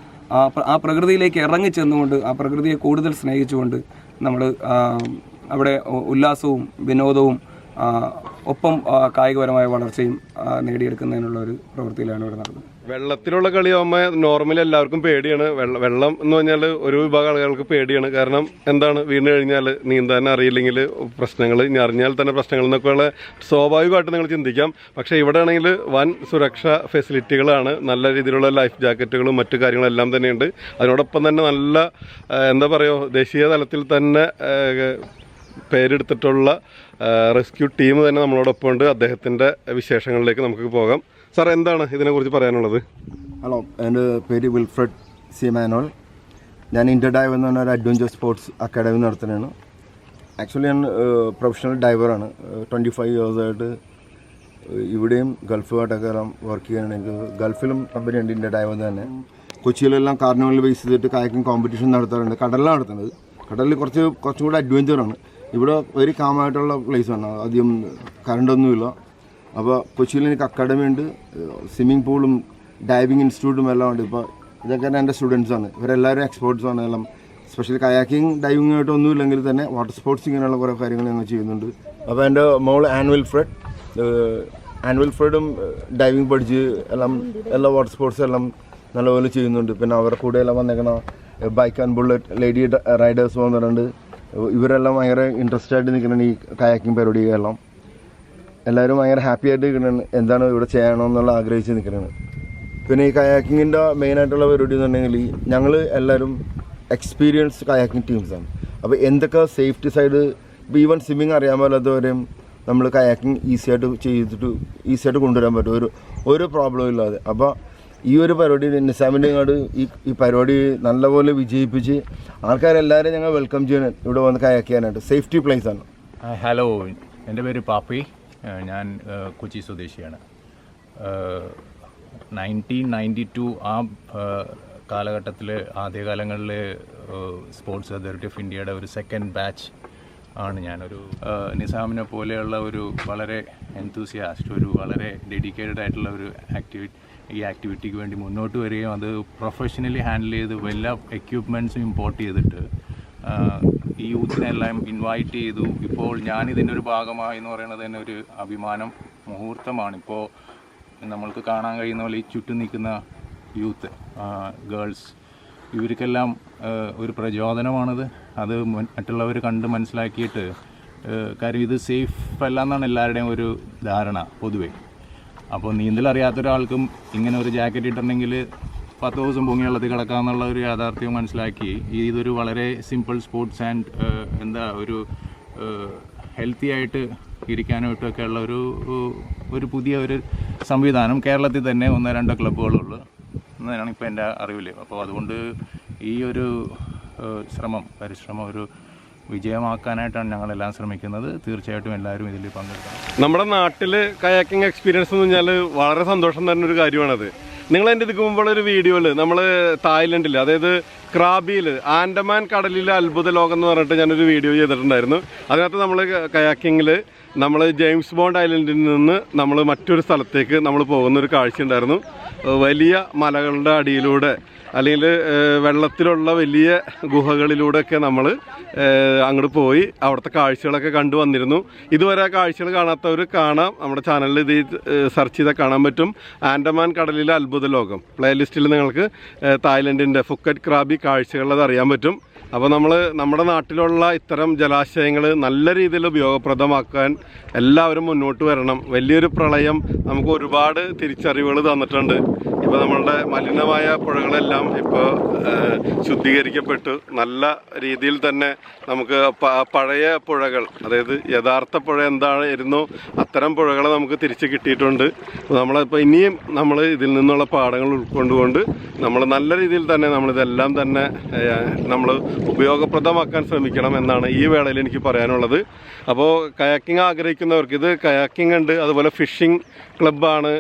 ആ പ്രകൃതിയിലേക്ക് ഇറങ്ങി ചെന്നുകൊണ്ട് ആ പ്രകൃതിയെ കൂടുതൽ സ്നേഹിച്ചുകൊണ്ട് നമ്മൾ അവിടെ ഉല്ലാസവും വിനോദവും ഒപ്പം കായികപരമായ വളർച്ചയും നേടിയെടുക്കുന്നതിനുള്ള ഒരു പ്രവൃത്തിയിലാണ് ഇവിടെ നടക്കുന്നത്. വെള്ളത്തിലുള്ള കളിയാകുമ്പോൾ നോർമലി എല്ലാവർക്കും പേടിയാണ്. വെള്ളം എന്ന് പറഞ്ഞാൽ ഒരു വിഭാഗം ആളുകൾക്ക് പേടിയാണ്. കാരണം എന്താണ്? വീണ് കഴിഞ്ഞാൽ നീന്താൻ അറിയില്ലെങ്കിൽ പ്രശ്നങ്ങൾ അറിഞ്ഞാൽ തന്നെ പ്രശ്നങ്ങൾ എന്നൊക്കെയുള്ള സ്വാഭാവികമായിട്ട് നിങ്ങൾ ചിന്തിക്കാം. പക്ഷേ ഇവിടെ ആണെങ്കിൽ വൻ സുരക്ഷാ ഫെസിലിറ്റികളാണ്. നല്ല രീതിയിലുള്ള ലൈഫ് ജാക്കറ്റുകളും മറ്റു കാര്യങ്ങളെല്ലാം തന്നെയുണ്ട്. അതിനോടൊപ്പം തന്നെ നല്ല എന്താ പറയുക ദേശീയ തലത്തിൽ തന്നെ പേരെടുത്തിട്ടുള്ള റെസ്ക്യൂ ടീം തന്നെ നമ്മളോടൊപ്പം ഉണ്ട് അദ്ദേഹത്തിന്റെ വിശേഷങ്ങളിലേക്ക് നമുക്ക് പോകാം. സാർ എന്താണ് ഇതിനെക്കുറിച്ച് പറയാനുള്ളത്? ഹലോ എന്റെ പേര് വിൽഫ്രഡ് സി മാനുവൽ. ഞാൻ ഇന്റർ ഡൈവ് എന്ന് പറഞ്ഞ ഒരു അഡ്വഞ്ചർ സ്പോർട്സ് അക്കാഡമി നടത്തുന്നതാണ്. ആക്ച്വലി ഞാൻ പ്രൊഫഷണൽ ഡൈവറാണ്. ട്വന്റി ഫൈവ് ഇയേഴ്സായിട്ട് ഇവിടെയും ഗൾഫുമായിട്ടൊക്കെ വർക്ക് ചെയ്യാനാണ് എനിക്ക് ഗൾഫിലും കമ്പനി ഉണ്ട് ഇന്ത്യ ഡൈവർ തന്നെ. കൊച്ചിയിലെല്ലാം കാർണിവലിൽ ബേസ് ചെയ്തിട്ട് കായക്കിംഗ് കോമ്പറ്റീഷൻ നടത്താറുണ്ട്. കടലിലാണ് നടത്തുന്നത്. കടലിൽ കുറച്ച് കുറച്ചും കൂടെ അഡ്വഞ്ചറാണ് ഇവിടെ വെരി കാമായിട്ടുള്ള പ്ലേസാണ് അധികം കറണ്ടൊന്നുമില്ല അപ്പോൾ കൊച്ചിയിൽ എനിക്ക് അക്കാഡമി ഉണ്ട്. സ്വിമ്മിംഗ് പൂളും ഡൈവിങ് ഇൻസ്റ്റിറ്റ്യൂട്ടും എല്ലാം ഉണ്ട്. ഇപ്പോൾ ഇതൊക്കെ എന്റെ സ്റ്റുഡൻസാണ് ഇവരെല്ലാവരും എക്സ്പേർട്സ് ആണ്. എല്ലാം സ്പെഷ്യലി കയാക്കിംഗ് ഡൈവിംഗ് ആയിട്ട് ഒന്നുമില്ലെങ്കിൽ തന്നെ വാട്ടർ സ്പോർട്സ് ഇങ്ങനെയുള്ള കുറേ കാര്യങ്ങൾ ഞങ്ങൾ ചെയ്യുന്നുണ്ട്. അപ്പോൾ എന്റെ മോൾ ആനുവൽ വിൽഫ്രഡ് ആനുവൽ വിൽഫ്രഡും ഡൈവിംഗ് പഠിച്ച് എല്ലാം എല്ലാ വാട്ടർ സ്പോർട്സ് എല്ലാം നല്ലപോലെ ചെയ്യുന്നുണ്ട്. പിന്നെ അവരുടെ കൂടെ എല്ലാം വന്നേക്കണ bike and bullet lady riders വന്നിട്ടുണ്ട്. ഇവരെല്ലാം ഭയങ്കര ഇൻട്രസ്റ്റ് ആയിട്ട് നിൽക്കുന്നുണ്ട് ഈ കയാക്കിംഗ് പരിപാടിയെല്ലാം എല്ലാവരും ഭയങ്കര ഹാപ്പി ആയിട്ട് നിൽക്കുന്നുണ്ട് എന്താണ് ഇവിടെ ചെയ്യണമെന്നുള്ള ആഗ്രഹിച്ച് നിൽക്കുന്നത് പിന്നെ ഈ കയാക്കിങ്ങിന്റെ മെയിനായിട്ടുള്ള പരിപാടി എന്ന് പറഞ്ഞെങ്കിൽ ഞങ്ങൾ എല്ലാവരും എക്സ്പീരിയൻസ്ഡ് കയാക്കിംഗ് ടീംസാണ് അപ്പോൾ എന്തൊക്കെ സേഫ്റ്റി സൈഡ് ഇപ്പോൾ ഈവൻ സ്വിമ്മിങ് അറിയാൻ പറ്റാത്തവരെയും നമ്മൾ കയാക്കിംഗ് ഈസിയായിട്ട് ചെയ്തിട്ട് ഈസിയായിട്ട് കൊണ്ടുവരാൻ പറ്റും. ഒരു ഒരു പ്രോബ്ലം ഇല്ലാതെ. അപ്പോൾ ഈ ഒരു പരിപാടി നിസാമിന്റെ ഇങ്ങോട്ട് ഈ ഈ പരിപാടി നല്ലപോലെ വിജയിപ്പിച്ച് ആൾക്കാരെല്ലാവരും ഞങ്ങൾ വെൽക്കം ചെയ്യാൻ ഇവിടെ വന്ന് കയക്കാനായിട്ട് സേഫ്റ്റി പ്ലേസ് ആണ്. ഹലോ എന്റെ പേര് പാപ്പി. ഞാൻ കൊച്ചി സ്വദേശിയാണ്. നയന്റീൻ നയന്റി ടു ആ കാലഘട്ടത്തിൽ ആദ്യകാലങ്ങളിൽ സ്പോർട്സ് അതോറിറ്റി ഓഫ് ഇന്ത്യയുടെ ഒരു സെക്കൻഡ് ബാച്ച് ആണ് ഞാനൊരു നിസാമിനെ പോലെയുള്ള ഒരു വളരെ എൻതൂസിയാസ്റ്റ് ഒരു വളരെ ഡെഡിക്കേറ്റഡ് ആയിട്ടുള്ള ഒരു ആക്ടിവിറ്റി ഈ ആക്ടിവിറ്റിക്ക് വേണ്ടി മുന്നോട്ട് വരികയും അത് പ്രൊഫഷണലി ഹാൻഡിൽ ചെയ്ത് എല്ലാ എക്യുപ്മെന്റ്സും ഇമ്പോർട്ട് ചെയ്തിട്ട് ഈ യൂത്തിനെല്ലാം ഇൻവൈറ്റ് ചെയ്തു. ഇപ്പോൾ ഞാനിതിന്റെ ഒരു ഭാഗമായി എന്ന് പറയുന്നത് തന്നെ ഒരു അഭിമാനം മുഹൂർത്തമാണ്. ഇപ്പോൾ നമ്മൾക്ക് കാണാൻ കഴിയുന്ന പോലെ ഈ ചുറ്റും നിൽക്കുന്ന യൂത്ത് ഗേൾസ് ഇവർക്കെല്ലാം ഒരു പ്രചോദനമാണത്. അത് മറ്റുള്ളവർ കണ്ട് മനസ്സിലാക്കിയിട്ട് കാര്യം ഇത് സേഫ് അല്ല എന്നാണ് എല്ലാവരുടെയും ഒരു ധാരണ പൊതുവേ. അപ്പോൾ നീന്തൽ അറിയാത്ത ഒരാൾക്കും ഇങ്ങനെ ഒരു ജാക്കറ്റ് ഇട്ടിട്ടുണ്ടെങ്കിൽ പത്ത് ദിവസം പൊങ്ങി വെള്ളത്തിൽ കിടക്കാമെന്നുള്ള ഒരു യാഥാർത്ഥ്യം മനസ്സിലാക്കി. ഇതൊരു വളരെ സിമ്പിൾ സ്പോർട്സ് ആൻഡ് എന്താ ഒരു ഹെൽത്തി ആയിട്ട് ഇരിക്കാനായിട്ടൊക്കെ ഉള്ള ഒരു ഒരു പുതിയ ഒരു സംവിധാനം കേരളത്തിൽ തന്നെ ഒന്നോ രണ്ടോ ക്ലബ്ബുകളുള്ളൂ. എന്നതിനാണ് ഇപ്പോൾ എന്റെ അറിവിൽ അപ്പോൾ അതുകൊണ്ട് ഈ ഒരു ശ്രമം പരിശ്രമം ഒരു വിജയമാക്കാനായിട്ടാണ് ഞങ്ങളെല്ലാം ശ്രമിക്കുന്നത്. തീർച്ചയായിട്ടും എല്ലാവരും ഇതിൽ പങ്കെടുക്കണം. നമ്മുടെ നാട്ടിൽ കയാക്കിംഗ് എക്സ്പീരിയൻസ് എന്ന് പറഞ്ഞാൽ വളരെ സന്തോഷം തരുന്ന ഒരു കാര്യമാണത്. നിങ്ങൾ എന്റെ മുമ്പുള്ള ഒരു വീഡിയോയിൽ നമ്മൾ തായ്ലൻഡിൽ അതായത് ക്രാബിയിൽ ആൻഡമാൻ കടലിലെ അത്ഭുത ലോകം എന്ന് പറഞ്ഞിട്ട് ഞാനൊരു വീഡിയോ ചെയ്തിട്ടുണ്ടായിരുന്നു. അതിനകത്ത് നമ്മൾ കയാക്കിങ്ങിൽ നമ്മൾ ജെയിംസ് ബോണ്ട് ഐലൻഡിൽ നിന്ന് നമ്മൾ മറ്റൊരു സ്ഥലത്തേക്ക് നമ്മൾ പോകുന്ന ഒരു കാഴ്ച ഉണ്ടായിരുന്നു. വലിയ മലകളുടെ അടിയിലൂടെ അല്ലെങ്കിൽ വെള്ളത്തിലുള്ള വലിയ ഗുഹകളിലൂടെയൊക്കെ നമ്മൾ അങ്ങോട്ട് പോയി അവിടുത്തെ കാഴ്ചകളൊക്കെ കണ്ടു വന്നിരുന്നു. ഇതുവരെ കാഴ്ചകൾ കാണാത്തവർ കാണാം. നമ്മുടെ ചാനലിൽ ഇത് സെർച്ച് ചെയ്താൽ കാണാൻ പറ്റും. ആൻഡമാൻ കടലിലെ അത്ഭുത ലോകം. പ്ലേലിസ്റ്റിൽ നിങ്ങൾക്ക് തായ്ലൻഡിന്റെ ഫുക്കറ്റ് ക്രാബി കാഴ്ചകളത് അറിയാൻ പറ്റും. അപ്പോൾ നമ്മൾ നമ്മുടെ നാട്ടിലുള്ള ഇത്തരം ജലാശയങ്ങൾ നല്ല രീതിയിൽ ഉപയോഗപ്രദമാക്കാൻ എല്ലാവരും മുന്നോട്ട് വരണം. വലിയൊരു പ്രളയം നമുക്ക് ഒരുപാട് തിരിച്ചറിവുകൾ തന്നിട്ടുണ്ട്. ഇപ്പോൾ നമ്മളുടെ മലിനമായ പുഴകളെല്ലാം ഇപ്പോൾ ശുദ്ധീകരിക്കപ്പെട്ടു. നല്ല രീതിയിൽ തന്നെ നമുക്ക് പഴയ പുഴകൾ അതായത് യഥാർത്ഥ പുഴ എന്തായിരുന്നു അത്തരം പുഴകളെ നമുക്ക് തിരിച്ച് കിട്ടിയിട്ടുണ്ട്. നമ്മളിപ്പോൾ ഇനിയും നമ്മൾ ഇതിൽ നിന്നുള്ള പാഠങ്ങൾ ഉൾക്കൊണ്ടുകൊണ്ട് നമ്മൾ നല്ല രീതിയിൽ തന്നെ നമ്മളിതെല്ലാം തന്നെ നമ്മൾ ഉപയോഗപ്രദമാക്കാൻ ശ്രമിക്കണം എന്നാണ് ഈ വേളയിൽ എനിക്ക് പറയാനുള്ളത്. അപ്പോൾ കയാക്കിംഗ് ആഗ്രഹിക്കുന്നവർക്ക് ഇത് കയാക്കിംഗ് ഉണ്ട് അതുപോലെ ഫിഷിംഗ് ക്ലബ്ബാണ്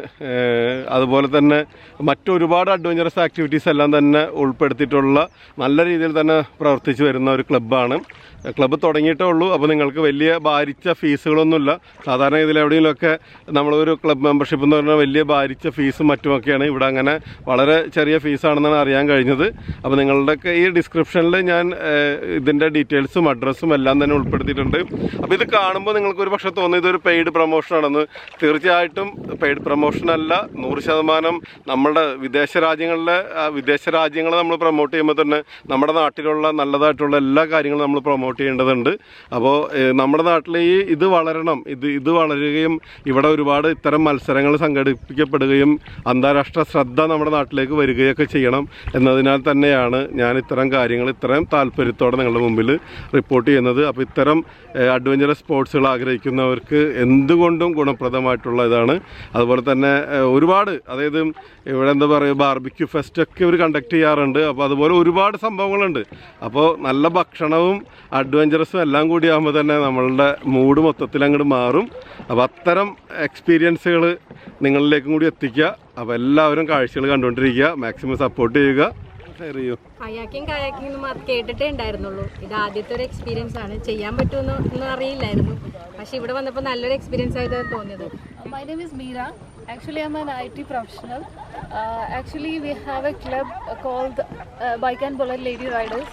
അതുപോലെ തന്നെ മറ്റൊരുപാട് അഡ്വഞ്ചറസ് ആക്ടിവിറ്റീസ് എല്ലാം തന്നെ ഉൾപ്പെടുത്തിയിട്ടുള്ള നല്ല രീതിയിൽ തന്നെ പ്രവർത്തിച്ചു വരുന്ന ഒരു ക്ലബ്ബാണ് ക്ലബ്ബ് തുടങ്ങിയിട്ടേ ഉള്ളൂ. അപ്പോൾ നിങ്ങൾക്ക് വലിയ ഭാരിച്ച ഫീസുകളൊന്നുമില്ല സാധാരണ ഇതിൽ എവിടെയെങ്കിലുമൊക്കെ നമ്മളൊരു ക്ലബ്ബ് മെമ്പർഷിപ്പ് എന്ന് പറഞ്ഞാൽ വലിയ ഭാരിച്ച ഫീസും മറ്റുമൊക്കെയാണ് ഇവിടെ അങ്ങനെ വളരെ ചെറിയ ഫീസാണെന്നാണ് അറിയാൻ കഴിഞ്ഞത്. അപ്പോൾ നിങ്ങളുടെയൊക്കെ ഈ ഡിസ്ക്രിപ്ഷനിൽ ഞാൻ ഇതിന്റെ ഡീറ്റെയിൽസും അഡ്രസ്സും എല്ലാം തന്നെ ഉൾപ്പെടുത്തിയിട്ടുണ്ട്. അപ്പോൾ ഇത് കാണുമ്പോൾ നിങ്ങൾക്ക് ഒരു പക്ഷേ തോന്നുന്നത് ഇതൊരു പെയ്ഡ് പ്രൊമോഷനാണെന്ന് തീർച്ചയായിട്ടും പെയ്ഡ് പ്രൊമോഷൻ അല്ല. നൂറ് ശതമാനം നമ്മുടെ വിദേശ രാജ്യങ്ങളിലെ വിദേശ രാജ്യങ്ങളെ നമ്മൾ പ്രൊമോട്ട് ചെയ്യുമ്പോൾ തന്നെ നമ്മുടെ നാട്ടിലുള്ള നല്ലതായിട്ടുള്ള എല്ലാ കാര്യങ്ങളും നമ്മൾ പ്രൊമോട്ട് ചെയ്യേണ്ടതുണ്ട്. അപ്പോൾ നമ്മുടെ നാട്ടിൽ ഈ ഇത് വളരണം ഇത് ഇത് വളരുകയും ഇവിടെ ഒരുപാട് ഇത്തരം മത്സരങ്ങൾ സംഘടിപ്പിക്കപ്പെടുകയും അന്താരാഷ്ട്ര ശ്രദ്ധ നമ്മുടെ നാട്ടിലേക്ക് വരികയൊക്കെ ചെയ്യണം എന്നതിനാൽ തന്നെയാണ് ഞാൻ ഇത്തരം കാര്യങ്ങൾ ഇത്രയും താല്പര്യത്തോടെ നിങ്ങളുടെ മുമ്പിൽ റിപ്പോർട്ട് ചെയ്യുന്നത്. അപ്പോൾ ഇത്തരം അഡ്വഞ്ചറസ് സ്പോർട്സുകൾ ആഗ്രഹിക്കുന്നവർക്ക് എന്തുകൊണ്ടും ഗുണപ്രദമായിട്ടുള്ള ഇതാണ്. അതുപോലെ തന്നെ ഒരുപാട് അതായത് ഇവിടെ എന്താ പറയുക ബാർബിക്യൂ ഫെസ്റ്റ് ഒക്കെ ഇവർ കണ്ടക്ട് ചെയ്യാറുണ്ട്. അപ്പോൾ അതുപോലെ ഒരുപാട് സംഭവങ്ങളുണ്ട്. അപ്പോൾ നല്ല ഭക്ഷണവും അഡ്വഞ്ചറസും എല്ലാം കൂടി ആകുമ്പോൾ തന്നെ നമ്മളുടെ മൂഡ് മൊത്തത്തിൽ അങ്ങോട്ട് മാറും. അപ്പോൾ അത്തരം എക്സ്പീരിയൻസുകൾ നിങ്ങളിലേക്കും കൂടി എത്തിക്കുക. അപ്പോൾ എല്ലാവരും കാഴ്ചകൾ കണ്ടുകൊണ്ടിരിക്കുക. മാക്സിമം സപ്പോർട്ട് ചെയ്യുക. ഷെയർ ചെയ്യൂ. കയാക്കിങ് കയാക്കിംഗ് മാത്രം കേട്ടിട്ടേ ഉണ്ടായിരുന്നുള്ളൂ. ഇത് ആദ്യത്തെ ഒരു എക്സ്പീരിയൻസ് ആണ്. ചെയ്യാൻ പറ്റുമെന്ന് അറിയില്ലായിരുന്നു. പക്ഷെ ഇവിടെ വന്നപ്പോൾ നല്ലൊരു എക്സ്പീരിയൻസ് ആയിട്ടാണ് തോന്നിയത്. Name is Meera. Actually, I'm an IT professional. Uh, actually, we have a club uh, called uh, Bike and Bullet Lady Riders.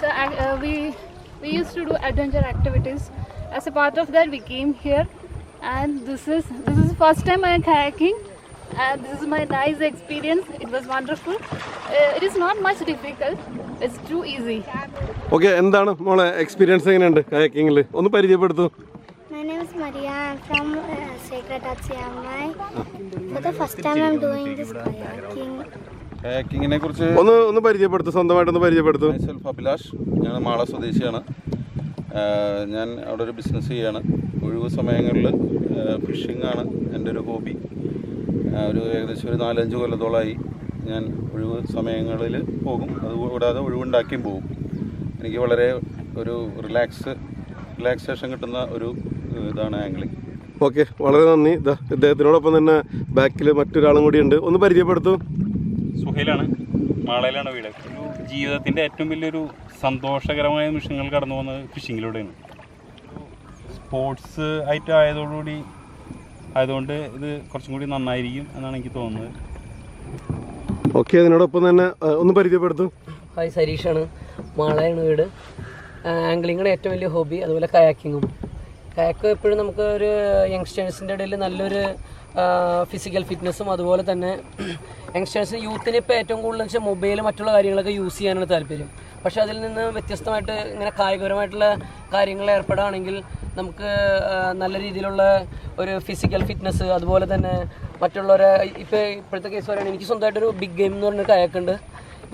So uh, we we used to do adventure activities. As a part of that, we came here, and this is this is first time I'm kayaking. And this is my nice experience. It was wonderful. Uh, it is not much difficult. It's too easy. Okay, എന്താണ് മോളെ experience എങ്ങനെയുണ്ട് കയക്കിങ്ങിൽ ഒന്ന് പരിചയപ്പെടുത്തൂ My name is Maria. I'm from uh, Kayaking. കുറിച്ച് ഒന്ന് ഒന്ന് പരിചയപ്പെടുത്തു സ്വന്തമായിട്ടൊന്ന് പരിചയപ്പെടുത്തു self Abhilash ഞാൻ മാള സ്വദേശിയാണ് ഞാൻ അവിടെ ഒരു ബിസിനസ് ചെയ്യാണ് ഒഴിവ് സമയങ്ങളിൽ ഫിഷിംഗ് ആണ് എന്റെ ഒരു ഹോബി ഒരു ഏകദേശം ഒരു നാലഞ്ച് കൊല്ലത്തോളമായി ഞാൻ ഒഴിവ് സമയങ്ങളിൽ പോകും അതുകൂടാതെ ഒഴിവുണ്ടാക്കിയും പോകും എനിക്ക് വളരെ ഒരു റിലാക്സ് റിലാക്സേഷൻ കിട്ടുന്ന ഒരു ഇതാണ് ആംഗ്ലിംഗ് ഓക്കെ വളരെ നന്ദി. ഇതാ ഇദ്ദേഹത്തിനോടൊപ്പം തന്നെ ബാക്കിൽ മറ്റൊരാളും കൂടി ഉണ്ട്. ഒന്ന് പരിചയപ്പെടുത്തു. സുഹൈലാണ്. മാളയിലാണ് വീട്. ജീവിതത്തിന്റെ ജീവിതത്തിന്റെ ഏറ്റവും വലിയൊരു സന്തോഷകരമായ നിമിഷങ്ങൾ കടന്നു പോകുന്നത് ഫിഷിങ്ങിലൂടെയാണ്. സ്പോർട്സ് ആയിട്ട് ആയതോടുകൂടി ആയതുകൊണ്ട് ഇത് കുറച്ചും കൂടി നന്നായിരിക്കും എന്നാണ് എനിക്ക് തോന്നുന്നത്. ഓക്കെ അതിനോടൊപ്പം തന്നെ ഒന്ന് പരിചയപ്പെടുത്തു. ഹായ് സരീഷാണ്. മാളയാണ് വീട്. ആംഗ്ലിങ്ങാണ് ഏറ്റവും വലിയ ഹോബി അതുപോലെ കയാക്കിങ്ങും. കയാക്ക് എപ്പോഴും നമുക്ക് ഒരു യങ്സ്റ്റേഴ്സിന്റെ ഇടയിൽ നല്ലൊരു ഫിസിക്കൽ ഫിറ്റ്നസ്സും അതുപോലെ തന്നെ യങ്സ്റ്റേഴ്സിന് യൂത്തിന് ഇപ്പോൾ ഏറ്റവും കൂടുതൽ വെച്ചാൽ മൊബൈൽ മറ്റുള്ള കാര്യങ്ങളൊക്കെ യൂസ് ചെയ്യാനാണ് താല്പര്യം. പക്ഷേ അതിൽ നിന്ന് വ്യത്യസ്തമായിട്ട് ഇങ്ങനെ കായികപരമായിട്ടുള്ള കാര്യങ്ങൾ ഏർപ്പെടുകയാണെങ്കിൽ നമുക്ക് നല്ല രീതിയിലുള്ള ഒരു ഫിസിക്കൽ ഫിറ്റ്നസ് അതുപോലെ തന്നെ മറ്റുള്ളവരെ ഇപ്പോൾ ഇപ്പോഴത്തെ കേസ് പറയുകയാണെങ്കിൽ എനിക്ക് സ്വന്തമായിട്ടൊരു ബിഗ് ഗെയിം എന്ന് പറഞ്ഞൊരു കയാക്കുണ്ട്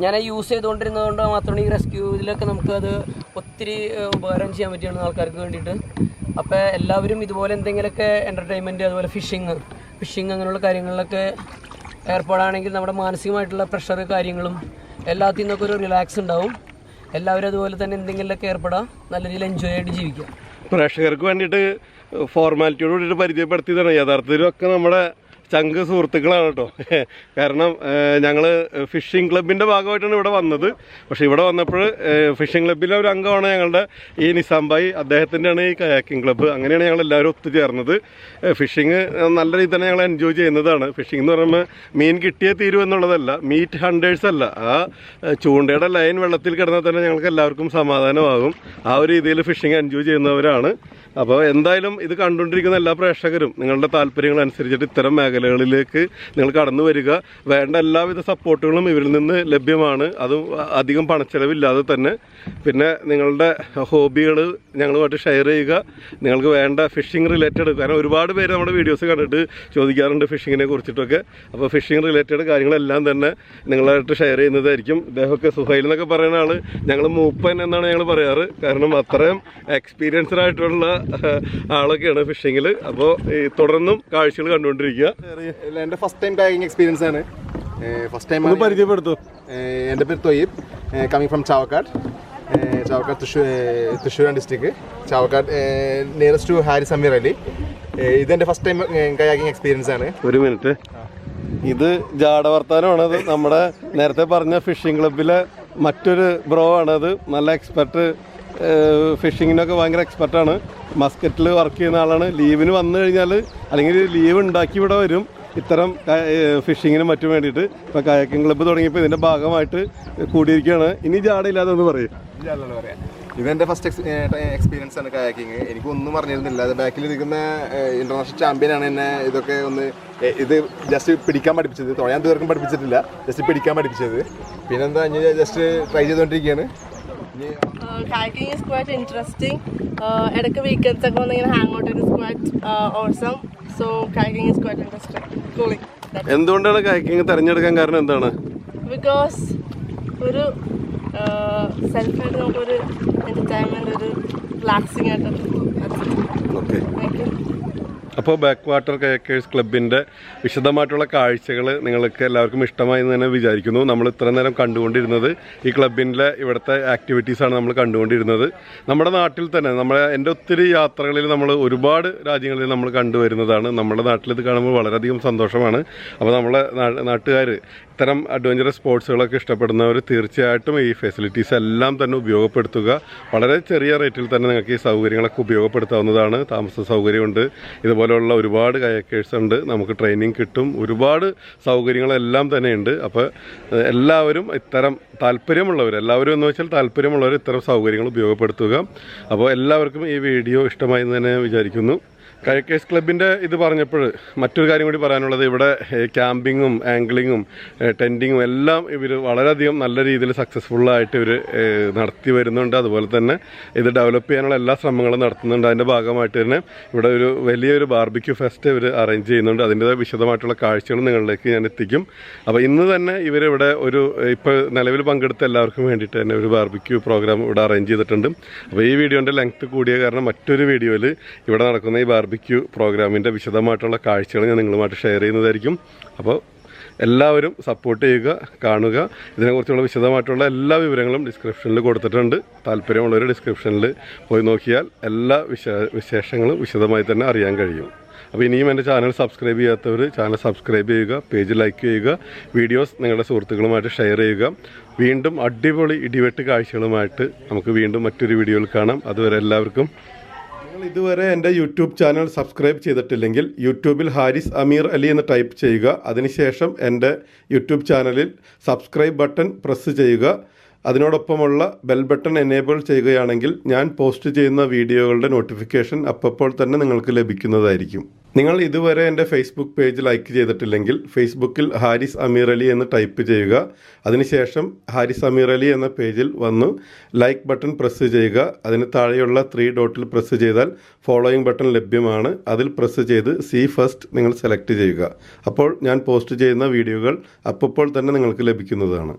ഞാൻ യൂസ് ചെയ്തുകൊണ്ടിരുന്നത് കൊണ്ട് മാത്രമാണ് ഈ റെസ്ക്യൂവിലൊക്കെ നമുക്ക് അത് ഒത്തിരി ഉപകാരം ചെയ്യാൻ പറ്റിയാണ് ആൾക്കാർക്ക് വേണ്ടിയിട്ട്. അപ്പോൾ എല്ലാവരും ഇതുപോലെ എന്തെങ്കിലുമൊക്കെ എന്റർടൈൻമെന്റ് അതുപോലെ ഫിഷിങ് ഫിഷിങ് അങ്ങനെയുള്ള കാര്യങ്ങളിലൊക്കെ ഏർപ്പാടാണെങ്കിൽ നമ്മുടെ മാനസികമായിട്ടുള്ള പ്രഷർ കാര്യങ്ങളും എല്ലാത്തിൽ നിന്നൊക്കെ ഒരു റിലാക്സ് ഉണ്ടാവും. എല്ലാവരും അതുപോലെ തന്നെ എന്തെങ്കിലുമൊക്കെ ഏർപ്പെടാം. നല്ല രീതിയിൽ എൻജോയ് ആയിട്ട് ജീവിക്കാം. പ്രേക്ഷകർക്ക് വേണ്ടിയിട്ട് ഫോർമാലിറ്റിയോട് കൂടിയിട്ട് പരിചയപ്പെടുത്തിയതാണ്. യഥാർത്ഥത്തിലൊക്കെ നമ്മുടെ ചങ്ക് സുഹൃത്തുക്കളാണ് കേട്ടോ. കാരണം ഞങ്ങൾ ഫിഷിംഗ് ക്ലബിന്റെ ഭാഗമായിട്ടാണ് ഇവിടെ വന്നത്. പക്ഷേ ഇവിടെ വന്നപ്പോൾ ഫിഷിംഗ് ക്ലബിലെ ഒരു അംഗമാണ് ഞങ്ങളുടെ ഈ നിസാംബായി. അദ്ദേഹത്തിന്റെയാണ് ഈ കയാക്കിംഗ് ക്ലബ്ബ്. അങ്ങനെയാണ് ഞങ്ങൾ എല്ലാവരും ഒത്തുചേർന്നത്. ഫിഷിങ് നല്ല രീതിയിൽ തന്നെ ഞങ്ങൾ എൻജോയ് ചെയ്യുന്നതാണ്. ഫിഷിംഗ് എന്ന് പറയുമ്പോൾ മീൻ കിട്ടിയേ തീരൂ എന്നുള്ളതല്ല മീറ്റ് ഹണ്ടേഴ്സ് അല്ല. ആ ചൂണ്ടയുടെ ലൈൻ വെള്ളത്തിൽ കിടന്നാൽ തന്നെ ഞങ്ങൾക്ക് എല്ലാവർക്കും സമാധാനമാകും. ആ ഒരു രീതിയിൽ ഫിഷിംഗ് എൻജോയ് ചെയ്യുന്നവരാണ്. അപ്പോൾ എന്തായാലും ഇത് കണ്ടുകൊണ്ടിരിക്കുന്ന എല്ലാ പ്രേക്ഷകരും നിങ്ങളുടെ താല്പര്യങ്ങൾ അനുസരിച്ചിട്ട് ഇത്തരം മേഖലകളിലേക്ക് നിങ്ങൾ കടന്നു വരിക. വേണ്ട എല്ലാവിധ സപ്പോർട്ടുകളും ഇവരിൽ നിന്ന് ലഭ്യമാണ്. അത് അധികം പണച്ചെലവില്ലാതെ തന്നെ. പിന്നെ നിങ്ങളുടെ ഹോബികൾ ഞങ്ങളുമായിട്ട് ഷെയർ ചെയ്യുക. നിങ്ങൾക്ക് വേണ്ട ഫിഷിംഗ് റിലേറ്റഡ് കാരണം ഒരുപാട് പേര് നമ്മുടെ വീഡിയോസ് കണ്ടിട്ട് ചോദിക്കാറുണ്ട് ഫിഷിങ്ങിനെ കുറിച്ചിട്ടൊക്കെ. അപ്പോൾ ഫിഷിംഗ് റിലേറ്റഡ് കാര്യങ്ങളെല്ലാം തന്നെ നിങ്ങളായിട്ട് ഷെയർ ചെയ്യുന്നതായിരിക്കും. ഇദ്ദേഹമൊക്കെ സുഹൈൽ എന്നൊക്കെ പറയുന്ന ആൾ ഞങ്ങൾ മൂപ്പൻ എന്നാണ് ഞങ്ങൾ പറയാറ്. കാരണം അത്രയും എക്സ്പീരിയൻസ്ഡ് ആയിട്ടുള്ള ആളൊക്കെയാണ് ഫിഷിങ്ങിൽ അപ്പോൾ തുടർന്നും കാഴ്ചകൾ കണ്ടുകൊണ്ടിരിക്കുക. എന്റെ ഫസ്റ്റ് ടൈം കായിങ് എക്സ്പീരിയൻസ് ആണ്. ഫസ്റ്റ് ടൈം ഒന്ന് പരിചയപ്പെടുത്തു. എന്റെ പേര് Thoyyib coming from Chavakkad. Chavakkad Thrissur Thrissur district Chavakkad nearest to Harry Sameer Ali. ഇതെന്റെ ഫസ്റ്റ് ടൈം കയാക്കിങ് എക്സ്പീരിയൻസ് ആണ്. ഒരു മിനിറ്റ് ഇത് ജാടവർത്താനമാണത് നമ്മുടെ നേരത്തെ പറഞ്ഞ ഫിഷിംഗ് ക്ലബിലെ മറ്റൊരു ബ്രോ ആണത് നല്ല എക്സ്പെർട്ട് ഫിഷിങ്ങിനൊക്കെ ഭയങ്കര എക്സ്പെർട്ടാണ് മസ്കറ്റിൽ വർക്ക് ചെയ്യുന്ന ആളാണ്. ലീവിന് വന്നു കഴിഞ്ഞാൽ അല്ലെങ്കിൽ ലീവ് ഉണ്ടാക്കി ഇവിടെ വരും. ഇത്തരം ഫിഷിങ്ങിനും മറ്റും വേണ്ടിയിട്ട്. ഇപ്പോൾ കയക്കിംഗ് ക്ലബ്ബ് തുടങ്ങിയപ്പോൾ ഇതിന്റെ ഭാഗമായിട്ട് കൂടിയിരിക്കുകയാണ്. ഇനി ജാടയില്ലാതെ ഒന്ന് പറയും. ഇതെന്റെ ഫസ്റ്റ് എക്സ്പീരിയൻസ് ആണ് കയാക്കിങ് എനിക്കൊന്നും പറഞ്ഞിരുന്നില്ല അത് ബാക്കിൽ നിൽക്കുന്ന ഇന്റർനാഷണൽ ചാമ്പ്യൻ ആണ് എന്നെ ഇതൊക്കെ ഒന്ന് ഇത് ജസ്റ്റ് പിടിക്കാൻ പഠിപ്പിച്ചത്. തുഴയാൻ തീർക്കും പഠിപ്പിച്ചിട്ടില്ല. ജസ്റ്റ് പിടിക്കാൻ പഠിപ്പിച്ചത്. പിന്നെന്താ ജസ്റ്റ് ട്രൈ ചെയ്തുകൊണ്ടിരിക്കുകയാണ്. Is quite interesting. Uh, ഇടയ്ക്ക് വീക്കെൻഡ്സ് ഒക്കെ വന്നിങ്ങനെ hang out is quite awesome so kayaking is quite interesting. Cooling. എന്തുകൊണ്ടാണ് കയക്കിങ് തിരഞ്ഞെടുക്കാൻ കാരണം എന്താണ് ബിക്കോസ് ഒരു സെൽഫായിട്ട് നമുക്കൊരു എന്റർടൈൻമെന്റ് ഒരു റിലാക്സിങ് ആയിട്ട് ഓക്കെ അപ്പോൾ ബാക്ക് വാട്ടർ കയക്കേഴ്സ് ക്ലബിന്റെ വിശദമായിട്ടുള്ള കാഴ്ചകൾ നിങ്ങൾക്ക് എല്ലാവർക്കും ഇഷ്ടമായി എന്ന് തന്നെ വിചാരിക്കുന്നു. നമ്മൾ ഇത്ര നേരം കണ്ടുകൊണ്ടിരുന്നത് ഈ ക്ലബിന്റെ ഇവിടുത്തെ ആക്ടിവിറ്റീസാണ് നമ്മൾ കണ്ടുകൊണ്ടിരുന്നത്. നമ്മുടെ നാട്ടിൽ തന്നെ നമ്മളെ എന്റെ ഒത്തിരി യാത്രകളിൽ നമ്മൾ ഒരുപാട് രാജ്യങ്ങളിൽ നമ്മൾ കണ്ടുവരുന്നതാണ്. നമ്മുടെ നാട്ടിൽ ഇത് കാണുമ്പോൾ വളരെയധികം സന്തോഷമാണ്. അപ്പോൾ നമ്മളെ നാട്ടുകാർ ഇത്തരം അഡ്വഞ്ചറസ് സ്പോർട്സുകളൊക്കെ ഇഷ്ടപ്പെടുന്നവർ തീർച്ചയായിട്ടും ഈ ഫെസിലിറ്റീസ് എല്ലാം തന്നെ ഉപയോഗപ്പെടുത്തുക. വളരെ ചെറിയ റേറ്റിൽ തന്നെ നിങ്ങൾക്ക് ഈ സൗകര്യങ്ങളൊക്കെ ഉപയോഗപ്പെടുത്താവുന്നതാണ്. താമസ സൗകര്യമുണ്ട്. ഇതുപോലെയുള്ള ഒരുപാട് കയക്കേഴ്സ് ഉണ്ട്. നമുക്ക് ട്രെയിനിങ് കിട്ടും. ഒരുപാട് സൗകര്യങ്ങളെല്ലാം തന്നെയുണ്ട്. അപ്പോൾ എല്ലാവരും ഇത്തരം താല്പര്യമുള്ളവർ എല്ലാവരും എന്ന് വെച്ചാൽ താല്പര്യമുള്ളവർ ഇത്തരം സൗകര്യങ്ങൾ ഉപയോഗപ്പെടുത്തുക. അപ്പോൾ എല്ലാവർക്കും ഈ വീഡിയോ ഇഷ്ടമായി തന്നെ വിചാരിക്കുന്നു. കയക്കേഴ്സ് ക്ലബിന്റെ ഇത് പറഞ്ഞപ്പോൾ മറ്റൊരു കാര്യം കൂടി പറയാനുള്ളത് ഇവിടെ ക്യാമ്പിങ്ങും ആംഗ്ലിങ്ങും ഏഹ്, ടെന്റിങ്ങും എല്ലാം ഇവർ വളരെയധികം നല്ല രീതിയിൽ സക്സസ്ഫുള്ളായിട്ട് ഇവർ നടത്തി വരുന്നുണ്ട്. അതുപോലെ തന്നെ ഇത് ഡെവലപ്പ് ചെയ്യാനുള്ള എല്ലാ ശ്രമങ്ങളും നടത്തുന്നുണ്ട്. അതിന്റെ ഭാഗമായിട്ട് തന്നെ ഇവിടെ ഒരു വലിയൊരു ബാർബിക്യൂ ഫെസ്റ്റ് ഇവർ അറേഞ്ച് ചെയ്യുന്നുണ്ട്. അതിന്റെതായ വിശദമായിട്ടുള്ള കാഴ്ചകൾ നിങ്ങളിലേക്ക് ഞാൻ എത്തിക്കും. അപ്പോൾ ഇന്ന് തന്നെ ഇവരിവിടെ ഒരു ഇപ്പോൾ നിലവിൽ പങ്കെടുത്ത എല്ലാവർക്കും വേണ്ടിയിട്ട് തന്നെ ഒരു ബാർബിക്യൂ പ്രോഗ്രാം ഇവിടെ അറേഞ്ച് ചെയ്തിട്ടുണ്ട്. അപ്പോൾ ഈ വീഡിയോന്റെ ലെങ്ത് കൂടിയ കാരണം മറ്റൊരു വീഡിയോയിൽ ഇവിടെ നടക്കുന്ന ഈ ബാർബിക്യൂ പ്രോഗ്രാമിന്റെ വിശദമായിട്ടുള്ള കാഴ്ചകൾ ഞാൻ നിങ്ങളുമായിട്ട് ഷെയർ ചെയ്യുന്നതായിരിക്കും. അപ്പോൾ എല്ലാവരും സപ്പോർട്ട് ചെയ്യുക കാണുക. ഇതിനെക്കുറിച്ചുള്ള വിശദമായിട്ടുള്ള എല്ലാ വിവരങ്ങളും ഡിസ്ക്രിപ്ഷനിൽ കൊടുത്തിട്ടുണ്ട്. താല്പര്യമുള്ളവർ ഡിസ്ക്രിപ്ഷനിൽ പോയി നോക്കിയാൽ എല്ലാ വിശ വിശേഷങ്ങളും വിശദമായി തന്നെ അറിയാൻ കഴിയും. അപ്പോൾ ഇനിയും എന്റെ ചാനൽ സബ്സ്ക്രൈബ് ചെയ്യാത്തവർ ചാനൽ സബ്സ്ക്രൈബ് ചെയ്യുക പേജ് ലൈക്ക് ചെയ്യുക വീഡിയോസ് നിങ്ങളുടെ സുഹൃത്തുക്കളുമായിട്ട് ഷെയർ ചെയ്യുക. വീണ്ടും അടിപൊളി ഇടിവെട്ട് കാഴ്ചകളുമായിട്ട് നമുക്ക് വീണ്ടും മറ്റൊരു വീഡിയോയിൽ കാണാം. അതുവരെ എല്ലാവർക്കും ഇതുവരെ എന്റെ യൂട്യൂബ് ചാനൽ സബ്സ്ക്രൈബ് ചെയ്തിട്ടില്ലെങ്കിൽ യൂട്യൂബിൽ ഹാരിസ് അമീർ അലി എന്ന് ടൈപ്പ് ചെയ്യുക. അതിനുശേഷം എന്റെ യൂട്യൂബ് ചാനലിൽ സബ്സ്ക്രൈബ് ബട്ടൺ പ്രസ് ചെയ്യുക. അതിനോടൊപ്പമുള്ള ബെൽ ബട്ടൺ എനേബിൾ ചെയ്യുകയാണെങ്കിൽ ഞാൻ പോസ്റ്റ് ചെയ്യുന്ന വീഡിയോകളുടെ നോട്ടിഫിക്കേഷൻ അപ്പോൾ തന്നെ നിങ്ങൾക്ക് ലഭിക്കുന്നതായിരിക്കും. നിങ്ങൾ ഇതുവരെ എന്റെ ഫേസ്ബുക്ക് പേജ് ലൈക്ക് ചെയ്തിട്ടില്ലെങ്കിൽ ഫേസ്ബുക്കിൽ ഹാരിസ് അമീർ അലി എന്ന് ടൈപ്പ് ചെയ്യുക. അതിനുശേഷം ഹാരിസ് അമീർ അലി എന്ന പേജിൽ വന്ന് ലൈക്ക് ബട്ടൺ പ്രസ് ചെയ്യുക. അതിന് താഴെയുള്ള ത്രീ ഡോട്ടിൽ പ്രസ് ചെയ്താൽ ഫോളോയിങ് ബട്ടൺ ലഭ്യമാണ്. അതിൽ പ്രസ് ചെയ്ത് സി ഫസ്റ്റ് നിങ്ങൾ സെലക്ട് ചെയ്യുക. അപ്പോൾ ഞാൻ പോസ്റ്റ് ചെയ്യുന്ന വീഡിയോകൾ അപ്പോൾ തന്നെ നിങ്ങൾക്ക് ലഭിക്കുന്നതാണ്.